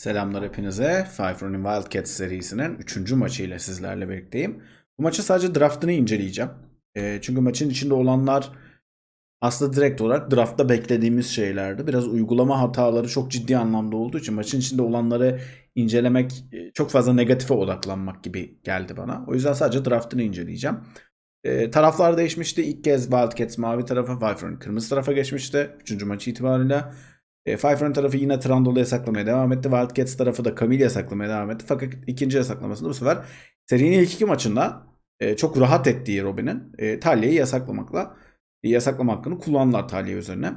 Selamlar hepinize. Five Running Wildcats serisinin 3. maçıyla sizlerle birlikteyim. Bu maçı sadece draftını inceleyeceğim. Ee, çünkü maçın içinde olanlar aslında direkt olarak draftta beklediğimiz şeylerdi. Biraz uygulama hataları çok ciddi anlamda olduğu için maçın içinde olanları incelemek e, çok fazla negatife odaklanmak gibi geldi bana. O yüzden sadece draftını inceleyeceğim. Ee, taraflar değişmişti. İlk kez Wildcats mavi tarafa, Five Running kırmızı tarafa geçmişti. 3. maçı itibariyle. E, Five Run tarafı yine Trundle'ı yasaklamaya devam etti. Wildcats tarafı da Camille yasaklamaya devam etti. Fakat ikinci yasaklamasında bu sefer serinin ilk iki maçında e, çok rahat ettiği Robin'in e, Talya'yı yasaklamakla e, yasaklama hakkını kullandılar Talya üzerine.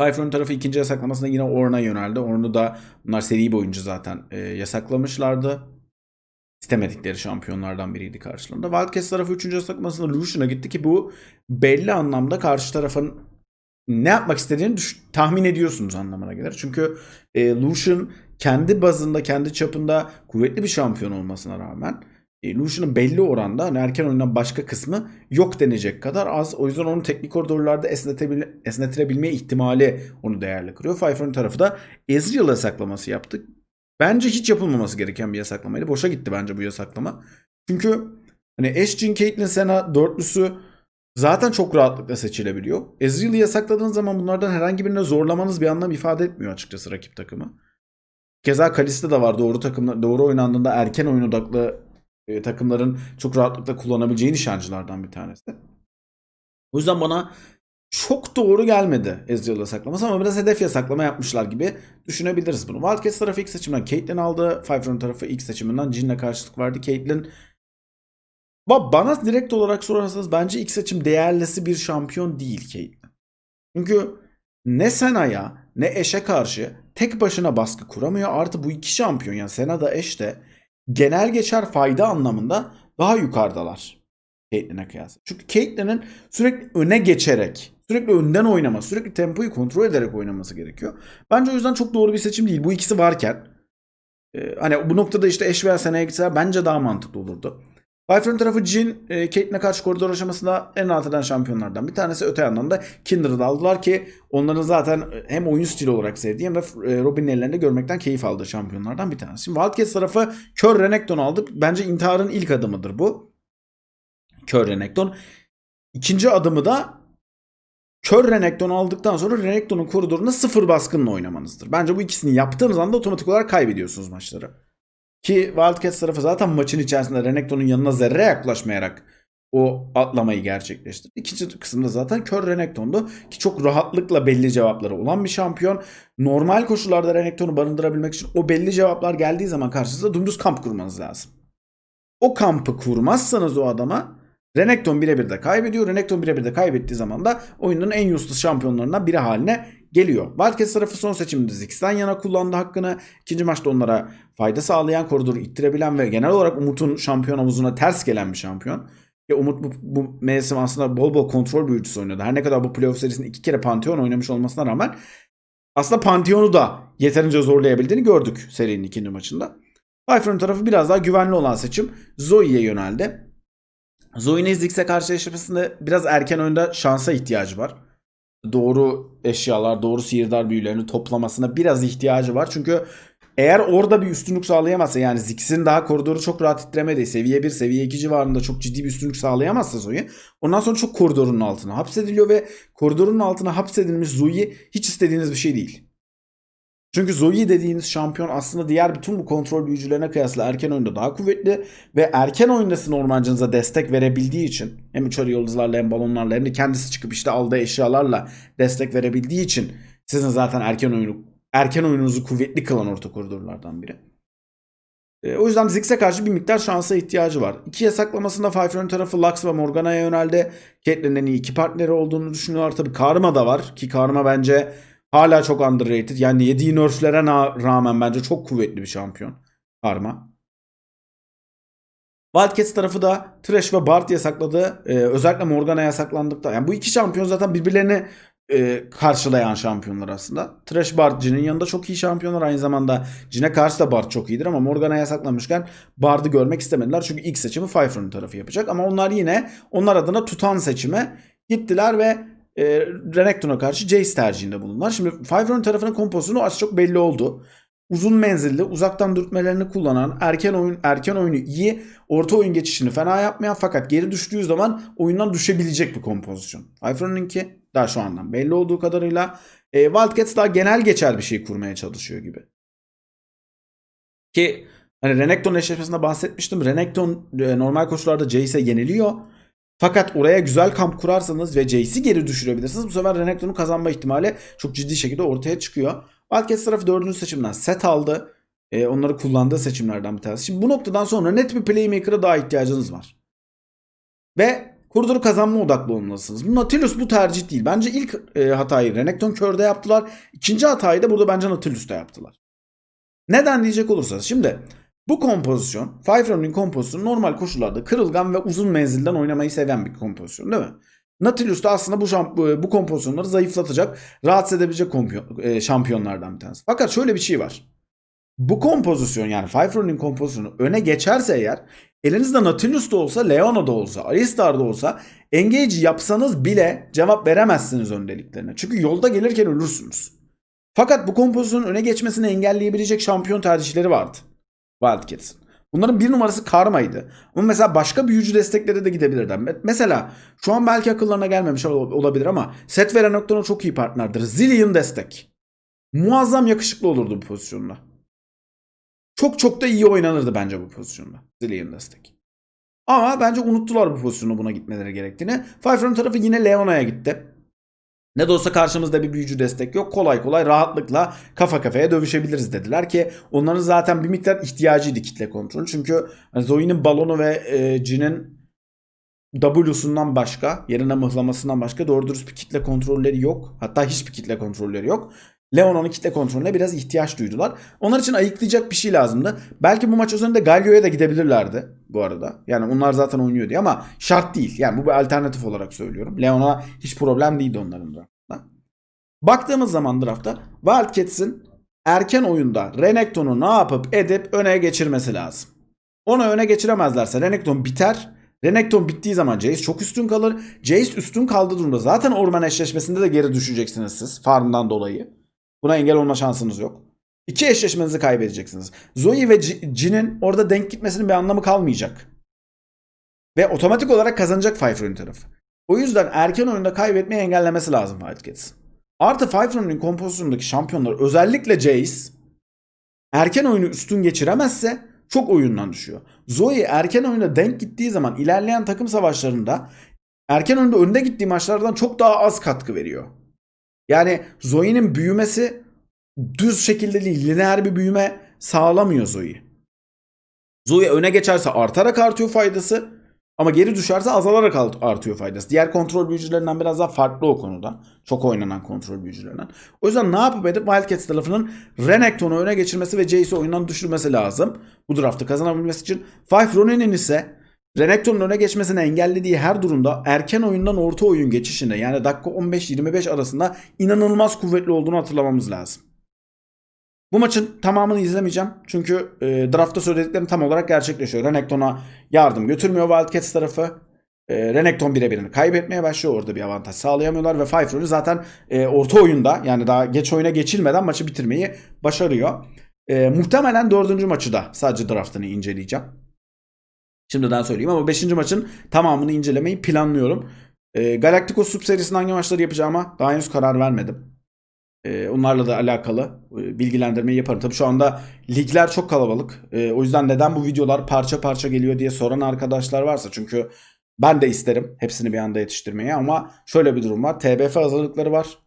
Five Run tarafı ikinci yasaklamasında yine Ornn'a yöneldi. Ornn'u da bunlar seri boyunca zaten e, yasaklamışlardı. İstemedikleri şampiyonlardan biriydi karşılarında. Wildcats tarafı üçüncü yasaklamasında Lucian'a gitti ki bu belli anlamda karşı tarafın ne yapmak istediğini düş- tahmin ediyorsunuz anlamına gelir. Çünkü e, Lucian kendi bazında, kendi çapında kuvvetli bir şampiyon olmasına rağmen e, Lucian'ın belli oranda hani erken oyundan başka kısmı yok denecek kadar az. O yüzden onun teknik koridorlarda esnetebil esnetilebilme ihtimali onu değerli kırıyor. Pfeiffer'ın tarafı da Ezreal yasaklaması yaptı. Bence hiç yapılmaması gereken bir yasaklamaydı. Boşa gitti bence bu yasaklama. Çünkü hani Ashe, Caitlyn, Senna dörtlüsü zaten çok rahatlıkla seçilebiliyor. Ezreal'ı yasakladığınız zaman bunlardan herhangi birine zorlamanız bir anlam ifade etmiyor açıkçası rakip takımı. Keza Kalista da var. Doğru takımlar doğru oynandığında erken oyun odaklı e, takımların çok rahatlıkla kullanabileceği nişancılardan bir tanesi. O yüzden bana çok doğru gelmedi Ezreal yasaklaması ama biraz hedef yasaklama yapmışlar gibi düşünebiliriz bunu. Wildcats tarafı ilk seçimden Caitlyn aldı. Five Run tarafı ilk seçiminden Jin'le karşılık verdi. Caitlyn Bana direkt olarak sorarsanız bence ilk seçim değerlisi bir şampiyon değil Caitlyn. Çünkü ne Sena'ya ne Eş'e karşı tek başına baskı kuramıyor. Artı bu iki şampiyon yani Sena da Eş de genel geçer fayda anlamında daha yukarıdalar Caitlyn'e kıyasla. Çünkü Caitlyn'in sürekli öne geçerek, sürekli önden oynaması, sürekli tempoyu kontrol ederek oynaması gerekiyor. Bence o yüzden çok doğru bir seçim değil. Bu ikisi varken e, hani bu noktada işte Eş veya Sena'ya gitseler bence daha mantıklı olurdu. Firefront tarafı Jin, e, Caitlyn'e karşı koridor aşamasında en rahat eden şampiyonlardan bir tanesi. Öte yandan da Kindred'ı aldılar ki onların zaten hem oyun stili olarak sevdiği hem de e, Robin'in ellerinde görmekten keyif aldığı şampiyonlardan bir tanesi. Şimdi Wildcats tarafı Kör Renekton aldı. Bence intiharın ilk adımıdır bu. Kör Renekton. İkinci adımı da Kör Renekton aldıktan sonra Renekton'un koridorunda sıfır baskınla oynamanızdır. Bence bu ikisini yaptığınız anda otomatik olarak kaybediyorsunuz maçları. Ki Wildcats tarafı zaten maçın içerisinde Renekton'un yanına zerre yaklaşmayarak o atlamayı gerçekleştirdi. İkinci kısımda zaten kör Renekton'du ki çok rahatlıkla belli cevapları olan bir şampiyon. Normal koşullarda Renekton'u barındırabilmek için o belli cevaplar geldiği zaman karşınızda dümdüz kamp kurmanız lazım. O kampı kurmazsanız o adama Renekton birebir de kaybediyor. Renekton birebir de kaybettiği zaman da oyunun en useless şampiyonlarından biri haline geliyor. Wildcats tarafı son seçiminde Ziggs'ten yana kullandı hakkını. İkinci maçta onlara fayda sağlayan, koridoru ittirebilen ve genel olarak Umut'un şampiyon havuzuna ters gelen bir şampiyon. Ya Umut bu, bu mevsim aslında bol bol kontrol büyücüsü oynadı. Her ne kadar bu playoff serisinde iki kere Pantheon oynamış olmasına rağmen aslında Pantheon'u da yeterince zorlayabildiğini gördük serinin ikinci maçında. Firefront tarafı biraz daha güvenli olan seçim Zoe'ye yöneldi. Zoe'nin Ziggs'e karşılaşmasında biraz erken oyunda şansa ihtiyacı var. Doğru eşyalar, doğru sihirdar büyülerini toplamasına biraz ihtiyacı var. Çünkü eğer orada bir üstünlük sağlayamazsa yani Ziggs'in daha koridoru çok rahat titremediği seviye 1, seviye 2 civarında çok ciddi bir üstünlük sağlayamazsa Zoe ondan sonra çok koridorun altına hapsediliyor ve koridorun altına hapsedilmiş Zoe hiç istediğiniz bir şey değil. Çünkü Zoe dediğiniz şampiyon aslında diğer bütün bu kontrol büyücülerine kıyasla erken oyunda daha kuvvetli ve erken oyunda sizin ormancınıza destek verebildiği için hem uçarı yıldızlarla hem balonlarla hem de kendisi çıkıp işte aldığı eşyalarla destek verebildiği için sizin zaten erken oyunu erken oyununuzu kuvvetli kılan orta koridorlardan biri. E, o yüzden Ziggs'e karşı bir miktar şansa ihtiyacı var. İki yasaklamasında Pfeiffer'ın tarafı Lux ve Morgana'ya yöneldi. Caitlyn'in iyi iki partneri olduğunu düşünüyorlar. Tabii Karma da var ki Karma bence hala çok underrated. Yani yediği nerflere rağmen bence çok kuvvetli bir şampiyon. Karma. Wildcats tarafı da Thresh ve Bard yasakladı. Ee, özellikle Morgana yasaklandıkta. Yani bu iki şampiyon zaten birbirlerini e, karşılayan şampiyonlar aslında. Thresh Bard Jin'in yanında çok iyi şampiyonlar. Aynı zamanda Jin'e karşı da Bard çok iyidir ama Morgana yasaklamışken Bard'ı görmek istemediler. Çünkü ilk seçimi Pfeiffer'ın tarafı yapacak. Ama onlar yine onlar adına tutan seçime gittiler ve e, Renekton'a karşı Jace tercihinde bulundular. Şimdi Pfeiffer'ın tarafının kompozisyonu az çok belli oldu. uzun menzilli, uzaktan dürtmelerini kullanan, erken oyun erken oyunu iyi, orta oyun geçişini fena yapmayan fakat geri düştüğü zaman oyundan düşebilecek bir kompozisyon. Fifron'unki daha şu andan belli olduğu kadarıyla e, Wildcats daha genel geçer bir şey kurmaya çalışıyor gibi. Ki hani Renekton eşleşmesinde bahsetmiştim. Renekton e, normal koşullarda Jace'e yeniliyor. Fakat oraya güzel kamp kurarsanız ve Jace'i geri düşürebilirsiniz. Bu sefer Renekton'un kazanma ihtimali çok ciddi şekilde ortaya çıkıyor. Wildcats tarafı dördüncü seçimden set aldı. E, onları kullandığı seçimlerden bir tanesi. Şimdi bu noktadan sonra net bir playmaker'a daha ihtiyacınız var. Ve koridoru kazanma odaklı olmalısınız. Bu Nautilus bu tercih değil. Bence ilk e, hatayı Renekton körde yaptılar. İkinci hatayı da burada bence Nautilus'ta yaptılar. Neden diyecek olursanız. Şimdi bu kompozisyon, Five Running kompozisyonu normal koşullarda kırılgan ve uzun menzilden oynamayı seven bir kompozisyon değil mi? Nautilus da aslında bu, şamp- bu- bu kompozisyonları zayıflatacak, rahatsız edebilecek e, şampiyonlardan bir tanesi. Fakat şöyle bir şey var. Bu kompozisyon yani Five Running kompozisyonu öne geçerse eğer elinizde Nautilus da olsa, Leona da olsa, Alistar da olsa engage yapsanız bile cevap veremezsiniz öndeliklerine. Çünkü yolda gelirken ölürsünüz. Fakat bu kompozisyonun öne geçmesini engelleyebilecek şampiyon tercihleri vardı. Wildcats'ın. Bunların bir numarası Karma'ydı. Ama mesela başka büyücü destekleri de gidebilirler. Me- Mesela şu an belki akıllarına gelmemiş ol- olabilir ama Set ve Renekton'a çok iyi partnerdir. Zillion destek. Muazzam yakışıklı olurdu bu pozisyonda. Çok çok da iyi oynanırdı bence bu pozisyonda. Zillion destek. Ama bence unuttular bu pozisyonu buna gitmeleri gerektiğini. Five tarafı yine Leona'ya gitti. Ne de olsa karşımızda bir büyücü destek yok. Kolay kolay rahatlıkla kafa kafaya dövüşebiliriz dediler ki onların zaten bir miktar ihtiyacıydı kitle kontrolü. Çünkü hani Zoe'nin balonu ve e, Jin'in W'sundan başka, yerine mıhlamasından başka doğru dürüst bir kitle kontrolleri yok. Hatta hiçbir kitle kontrolleri yok. Leona'nın kitle kontrolüne biraz ihtiyaç duydular. Onlar için ayıklayacak bir şey lazımdı. Belki bu maç üzerinde Galio'ya da gidebilirlerdi bu arada. Yani onlar zaten oynuyor diye ama şart değil. Yani bu bir alternatif olarak söylüyorum. Leona hiç problem değildi onların draftında. Baktığımız zaman draftta Wildcats'in erken oyunda Renekton'u ne yapıp edip öne geçirmesi lazım. Onu öne geçiremezlerse Renekton biter. Renekton bittiği zaman Jace çok üstün kalır. Jace üstün kaldığı durumda zaten orman eşleşmesinde de geri düşeceksiniz siz farmdan dolayı. Buna engel olma şansınız yok. İki eşleşmenizi kaybedeceksiniz. Zoe ve Jin'in orada denk gitmesinin bir anlamı kalmayacak. Ve otomatik olarak kazanacak Five tarafı. O yüzden erken oyunda kaybetmeyi engellemesi lazım Wildcats. Artı Five Running kompozisyonundaki şampiyonlar özellikle Jace erken oyunu üstün geçiremezse çok oyundan düşüyor. Zoe erken oyunda denk gittiği zaman ilerleyen takım savaşlarında erken oyunda önde gittiği maçlardan çok daha az katkı veriyor. Yani Zoe'nin büyümesi düz şekilde değil, lineer bir büyüme sağlamıyor Zoe. Zoe öne geçerse artarak artıyor faydası ama geri düşerse azalarak art- artıyor faydası. Diğer kontrol büyücülerinden biraz daha farklı o konuda. Çok oynanan kontrol büyücülerinden. O yüzden ne yapıp edip Wildcats tarafının Renekton'u öne geçirmesi ve Jace'i oyundan düşürmesi lazım. Bu draftı kazanabilmesi için. Five Ronin'in ise Renekton'un öne geçmesini engellediği her durumda erken oyundan orta oyun geçişinde yani dakika 15-25 arasında inanılmaz kuvvetli olduğunu hatırlamamız lazım. Bu maçın tamamını izlemeyeceğim. Çünkü e, draftta söylediklerim tam olarak gerçekleşiyor. Renekton'a yardım götürmüyor Wildcats tarafı. E, Renekton birebirini kaybetmeye başlıyor. Orada bir avantaj sağlayamıyorlar ve Runner zaten e, orta oyunda yani daha geç oyuna geçilmeden maçı bitirmeyi başarıyor. E, muhtemelen dördüncü maçı da sadece draftını inceleyeceğim. Şimdiden söyleyeyim ama 5. maçın tamamını incelemeyi planlıyorum. E, Galacticos sub serisinin hangi maçları yapacağıma daha henüz karar vermedim. E, onlarla da alakalı e, bilgilendirmeyi yaparım. Tabii şu anda ligler çok kalabalık. E, o yüzden neden bu videolar parça parça geliyor diye soran arkadaşlar varsa çünkü ben de isterim hepsini bir anda yetiştirmeyi ama şöyle bir durum var. TBF hazırlıkları var.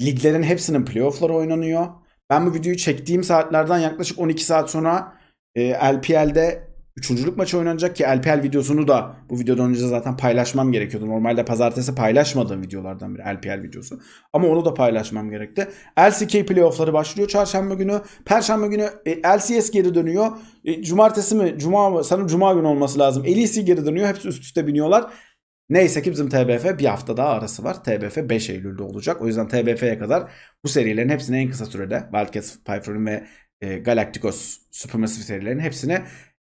Liglerin hepsinin playoff'ları oynanıyor. Ben bu videoyu çektiğim saatlerden yaklaşık 12 saat sonra e, LPL'de üçüncülük maçı oynanacak ki LPL videosunu da bu videodan önce zaten paylaşmam gerekiyordu. Normalde pazartesi paylaşmadığım videolardan biri LPL videosu. Ama onu da paylaşmam gerekti. LCK playoff'ları başlıyor çarşamba günü. Perşembe günü e, LCS geri dönüyor. E, cumartesi mi? Cuma mı? Sanırım cuma günü olması lazım. LEC geri dönüyor. Hepsi üst üste biniyorlar. Neyse ki bizim TBF bir hafta daha arası var. TBF 5 Eylül'de olacak. O yüzden TBF'ye kadar bu serilerin hepsini en kısa sürede Wildcats, Pipeline ve e, Galacticos Supermassive serilerin hepsini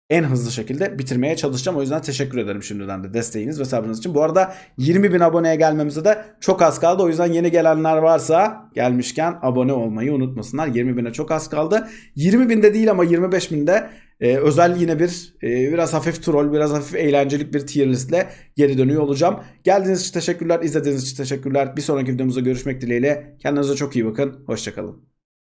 en hızlı şekilde bitirmeye çalışacağım. O yüzden teşekkür ederim şimdiden de desteğiniz ve sabrınız için. Bu arada 20 bin aboneye gelmemize de çok az kaldı. O yüzden yeni gelenler varsa gelmişken abone olmayı unutmasınlar. 20 bine çok az kaldı. 20 binde değil ama 25 binde e, özel yine bir e, biraz hafif troll, biraz hafif eğlencelik bir tier listle geri dönüyor olacağım. Geldiğiniz için teşekkürler, izlediğiniz için teşekkürler. Bir sonraki videomuzda görüşmek dileğiyle. Kendinize çok iyi bakın. Hoşçakalın.